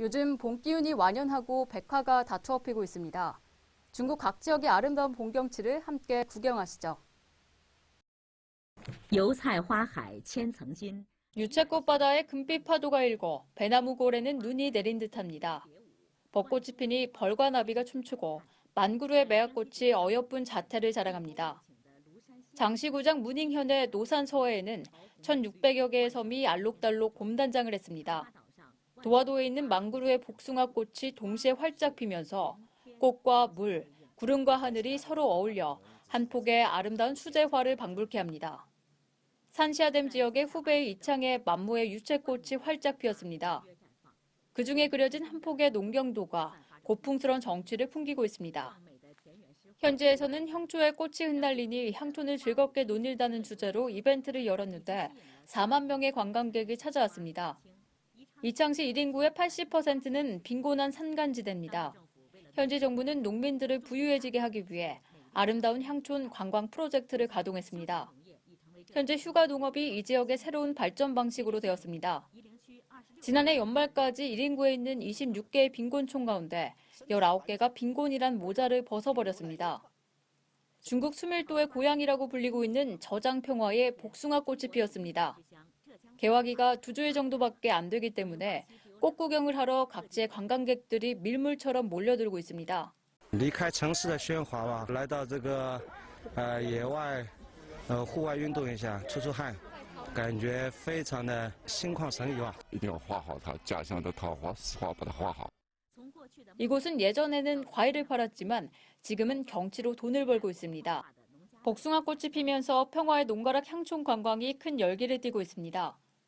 요즘 봄 기운이 완연하고 백화가 다투어 피고 있습니다. 중국 각 지역의 아름다운 봄경치를 함께 구경하시죠. 유채꽃 바다에 금빛 파도가 일고 배나무 골에는 눈이 내린 듯합니다. 벚꽃이 피니 벌과 나비가 춤추고 만구루의 매화꽃이 어여쁜 자태를 자랑합니다. 장시구장 문잉현의 노산 서해에는 1,600여 개의 섬이 알록달록 곰단장을 했습니다. 도화도에 있는 망구루의 복숭아 꽃이 동시에 활짝 피면서 꽃과 물, 구름과 하늘이 서로 어울려 한 폭의 아름다운 수제화를 방불케 합니다. 산시아댐 지역의 후베이 이창에 만모의 유채꽃이 활짝 피었습니다. 그 중에 그려진 한 폭의 농경도가 고풍스러운 정취를 풍기고 있습니다. 현지에서는 형초에 꽃이 흩날리니 향토를 즐겁게 논일다는 주제로 이벤트를 열었는데 4만 명의 관광객이 찾아왔습니다. 이창시 1인구의 80%는 빈곤한 산간지대입니다. 현지 정부는 농민들을 부유해지게 하기 위해 아름다운 향촌 관광 프로젝트를 가동했습니다. 현재 휴가 농업이 이 지역의 새로운 발전 방식으로 되었습니다. 지난해 연말까지 1인구에 있는 26개의 빈곤촌 가운데 19개가 빈곤이란 모자를 벗어버렸습니다. 중국 수밀도의 고향이라고 불리고 있는 저장평화에 복숭아꽃이 피었습니다. 개화기가 두 주일 정도밖에 안 되기 때문에 꽃 구경을 하러 각지의 관광객들이 밀물처럼 몰려들고 있습니다. 离开城市的喧哗吧，来到这个呃野外，呃户外运动一下，出出汗，感觉非常的心旷神怡吧。一定要花好它，家乡的桃花实话把它花好。 이곳은 예전에는 과일을 팔았지만 지금은 경치로 돈을 벌고 있습니다. 복숭아꽃이 피면서 평화의 농가락 향촌 관광이 큰 열기를 띠고 있습니다.